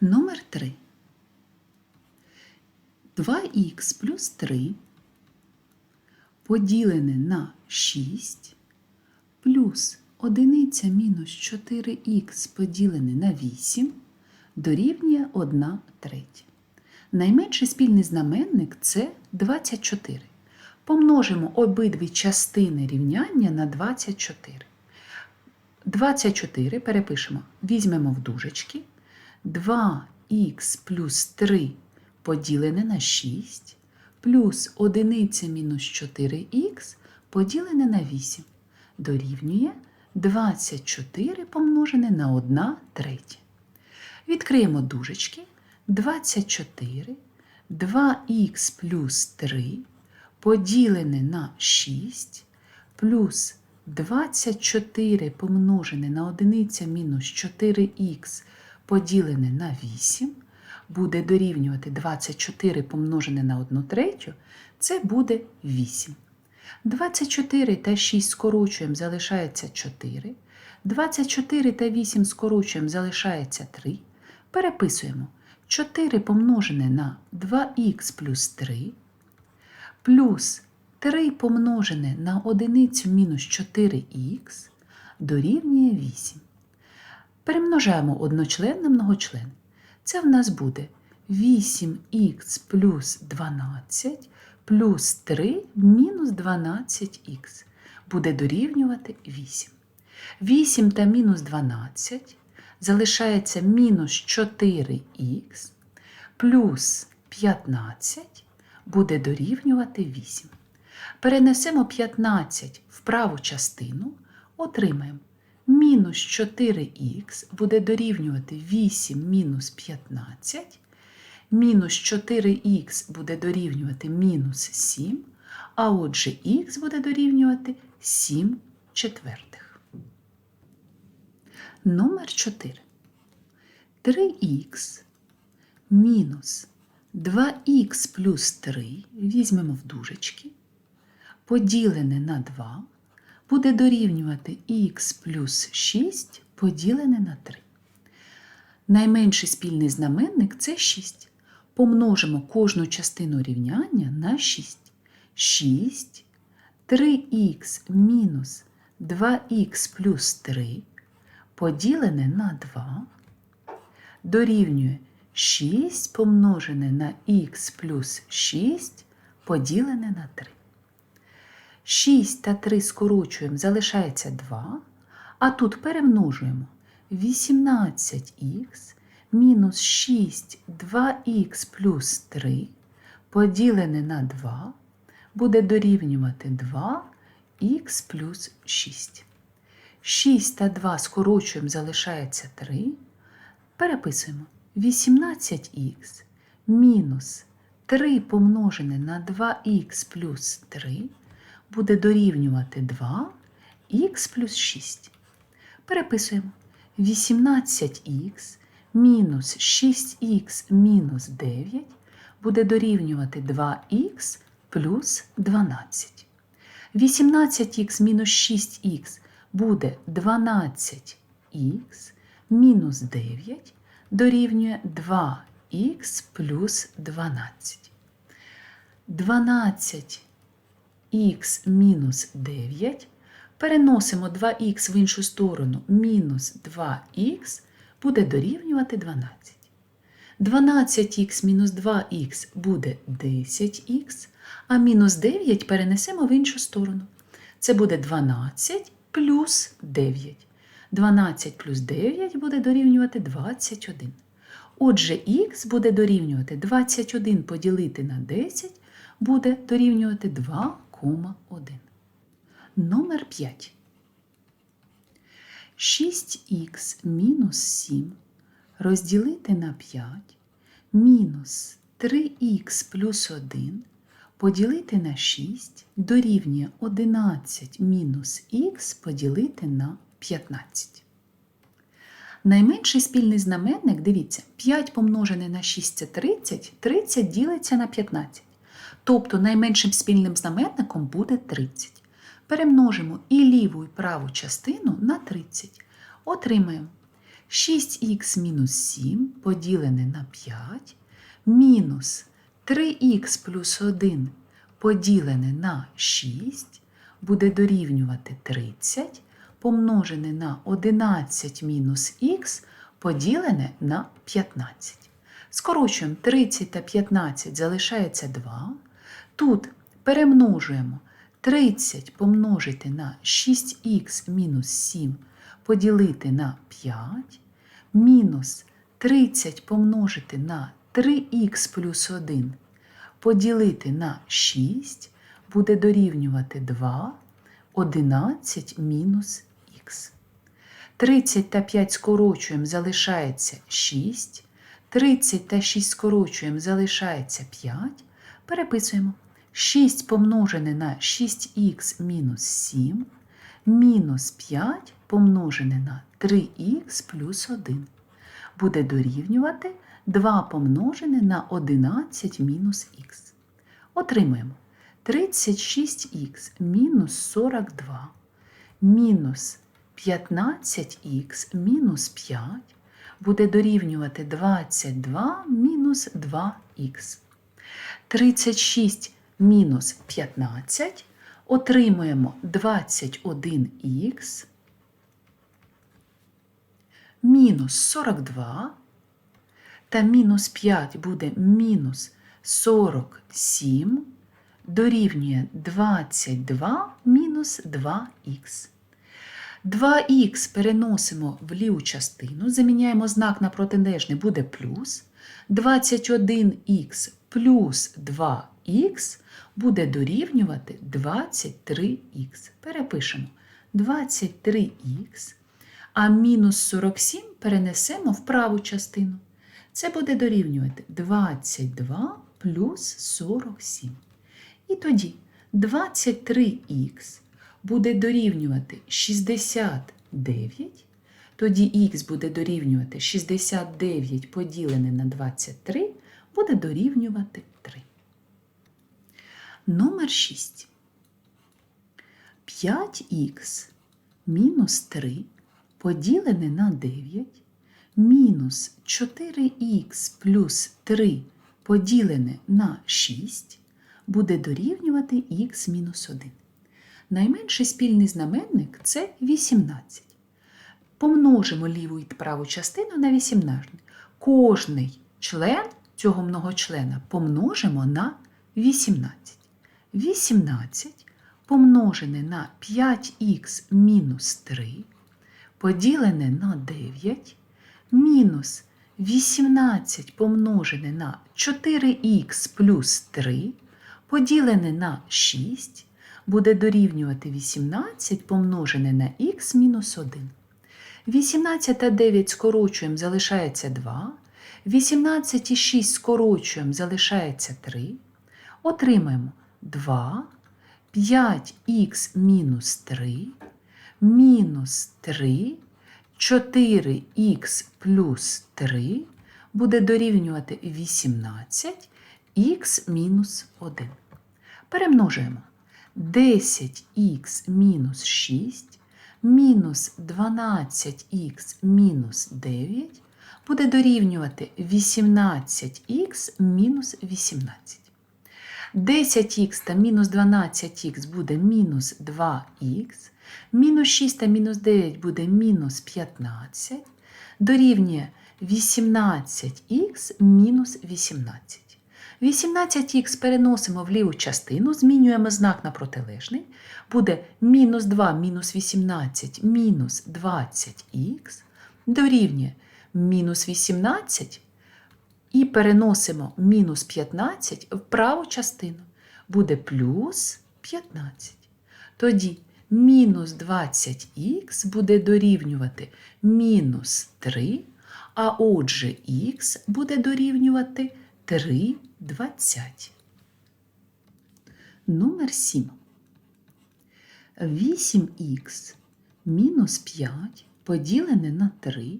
Номер 3. 2х плюс 3 поділене на 6 плюс 1 мінус 4х поділене на 8 дорівнює 1 третя. Найменший спільний знаменник це 24. Помножимо обидві частини рівняння на 24. 24 перепишемо, візьмемо в дужечки. 2х плюс 3 поділене на 6 плюс 1 мінус 4х поділене на 8 дорівнює 24 помножене на 1 третя. Відкриємо дужечки. 24, 2х плюс 3 поділене на 6 плюс 24 помножене на 1 мінус 4х поділене на 8 буде дорівнювати 24 помножене на 1 третю, це буде 8. 24 та 6 скорочуємо, залишається 4. 24 та 8 скорочуємо, залишається 3. Переписуємо 4 помножене на 2х плюс 3 плюс 3 помножене на 1 мінус 4х дорівнює 8. Перемножаємо одночлен на многочлен. Це в нас буде 8х плюс 12 плюс 3 мінус 12х буде дорівнювати 8. 8 та мінус 12 залишається мінус 4х плюс 15 буде дорівнювати 8. Перенесемо 15 в праву частину, отримаємо мінус 4х буде дорівнювати 8 мінус 15, мінус 4х буде дорівнювати мінус 7, а отже х буде дорівнювати 7 четвертих. Номер 4. 3х мінус 2х плюс 3 візьмемо в дужечки, поділене на 2 буде дорівнювати х плюс 6 поділене на 3. Найменший спільний знаменник це 6. Помножимо кожну частину рівняння на 6. 6, 3х мінус 2х плюс 3 поділене на 2 дорівнює 6 помножене на х плюс 6 поділене на 3. 6 та 3 скорочуємо, залишається 2, а тут перемножуємо 18х мінус 6 2х плюс 3 поділене на 2 буде дорівнювати 2х плюс 6. 6 та 2 скорочуємо, залишається 3. Переписуємо 18х мінус 3 помножене на 2х плюс 3 буде дорівнювати 2х плюс 6. Переписуємо 18х мінус 6х мінус 9 буде дорівнювати 2х плюс 12. 18х мінус 6х буде 12х мінус 9 дорівнює 2х плюс 12. 12 х мінус 9. Переносимо 2х в іншу сторону, мінус 2х буде дорівнювати 12. 12х мінус 2х буде 10х, а мінус 9 перенесемо в іншу сторону. Це буде 12 плюс 9. 12 плюс 9 буде дорівнювати 21. Отже, х буде дорівнювати 21 поділити на 10 буде дорівнювати 2,1. Номер 5. 6х мінус 7 розділити на 5 мінус 3х плюс 1 поділити на 6 дорівнює 11 мінус х поділити на 15. Найменший спільний знаменник, дивіться, 5 помножене на 6 це 30, 30 ділиться на 15. Тобто найменшим спільним знаменником буде 30. Перемножимо і ліву, і праву частину на 30. Отримаємо 6х мінус 7 поділене на 5 мінус 3х плюс 1 поділене на 6 буде дорівнювати 30 помножене на 11 мінус х поділене на 15. Скорочуємо 30 та 15 залишається 2. Тут перемножуємо 30 помножити на 6х мінус 7 поділити на 5, мінус 30 помножити на 3х плюс 1 поділити на 6 буде дорівнювати 2, 11 мінус х. 30 та 5 скорочуємо, залишається 6. 30 та 6 скорочуємо, залишається 5. Переписуємо. 6 помножене на 6х мінус 7 мінус 5 помножене на 3х плюс 1 буде дорівнювати 2 помножене на 11 мінус х. Отримаємо 36х мінус 42 мінус 15х мінус 5 буде дорівнювати 22 мінус 2х. 36 мінус 15 отримуємо 21х мінус 42 та мінус 5 буде мінус 47 дорівнює 22 мінус 2х. 2х переносимо в ліву частину, заміняємо знак на протилежний, буде плюс. 21х плюс 2х буде дорівнювати 23х. Перепишемо 23х, а мінус 47 перенесемо в праву частину. Це буде дорівнювати 22 плюс 47. І тоді 23х буде дорівнювати 69, тоді х буде дорівнювати 69 поділене на 23, буде дорівнювати 3. Номер 6. 5х мінус 3 поділене на 9 мінус 4х плюс 3 поділене на 6 буде дорівнювати х мінус 1. Найменший спільний знаменник це 18. Помножимо ліву і праву частину на 18. Кожний член цього многочлена помножимо на 18. 18 помножене на 5х мінус 3 поділене на 9 мінус 18 помножене на 4х плюс 3 поділене на 6 буде дорівнювати 18 помножене на х мінус 1. 18 та 9 скорочуємо, залишається 2. 18 і 6 скорочуємо, залишається 3. Отримаємо 2, 5х мінус 3, мінус 3, 4х плюс 3 буде дорівнювати 18 х мінус 1. Перемножуємо 10х мінус 6 мінус 12х мінус 9 буде дорівнювати 18х мінус 18. 10х та мінус 12х буде мінус 2х, мінус 6 та мінус 9 буде мінус 15, дорівнює 18х мінус 18. 18х переносимо в ліву частину, змінюємо знак на протилежний. Буде мінус 2 мінус 18 мінус 20х дорівнює мінус 18 і переносимо мінус 15 в праву частину. Буде плюс 15. Тоді мінус 20х буде дорівнювати мінус 3, а отже х буде дорівнювати 3 20. Номер 7. 8х мінус 5 поділене на 3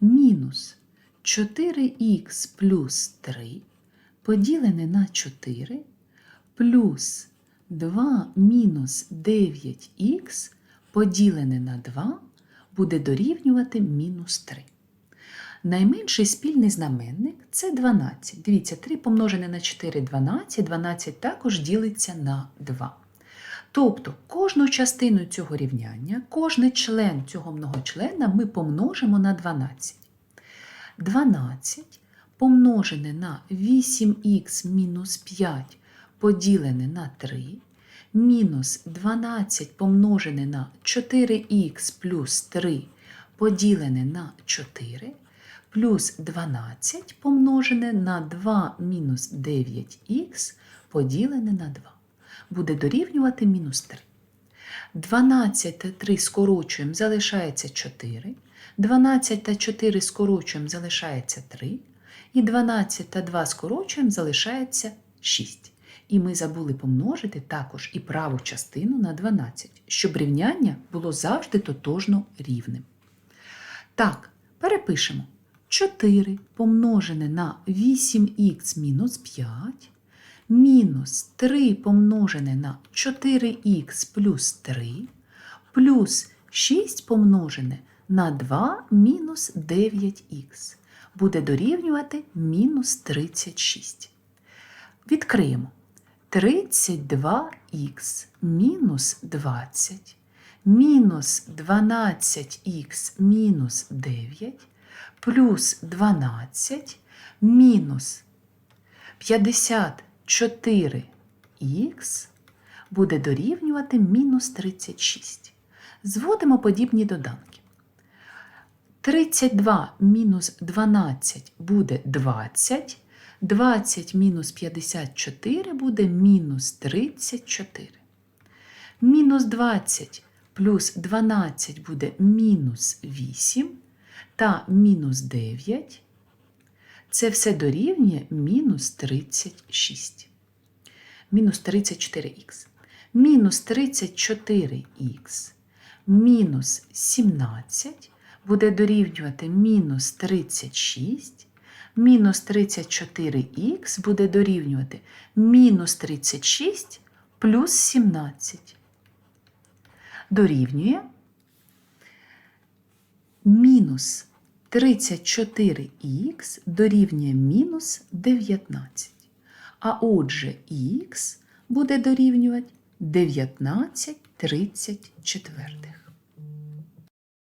мінус 4х плюс 3 поділене на 4 плюс 2 мінус 9х поділене на 2 буде дорівнювати мінус 3. Найменший спільний знаменник це 12. Дивіться, 3 помножене на 4 12, 12 також ділиться на 2. Тобто кожну частину цього рівняння, кожний член цього многочлена ми помножимо на 12. 12 помножене на 8х мінус 5 поділене на 3, мінус 12 помножене на 4х плюс 3 поділене на 4, плюс 12 помножене на 2 мінус 9х поділене на 2. Буде дорівнювати мінус 3. 12 та 3 скорочуємо, залишається 4. 12 та 4 скорочуємо, залишається 3. І 12 та 2 скорочуємо, залишається 6. І ми забули помножити також і праву частину на 12, щоб рівняння було завжди тотожно рівним. Так, перепишемо. 4 помножене на 8х мінус 5 мінус 3 помножене на 4х плюс 3 плюс 6 помножене на 2 мінус 9х буде дорівнювати мінус 36. Відкриємо. 32х мінус 20 мінус 12х мінус 9 плюс 12 мінус 54х буде дорівнювати мінус 36. Зводимо подібні доданки. 32 мінус 12 буде 20, 20 мінус 54 буде мінус 34. Мінус 20 плюс 12 буде мінус 8 та мінус 9. Це все дорівнює мінус 36. Мінус 34х. Мінус 34х мінус 17 буде дорівнювати мінус 36. Мінус 34х буде дорівнювати мінус 36 плюс 17. Дорівнює мінус 34х дорівнює мінус 19. А отже, х буде дорівнювати 19 34.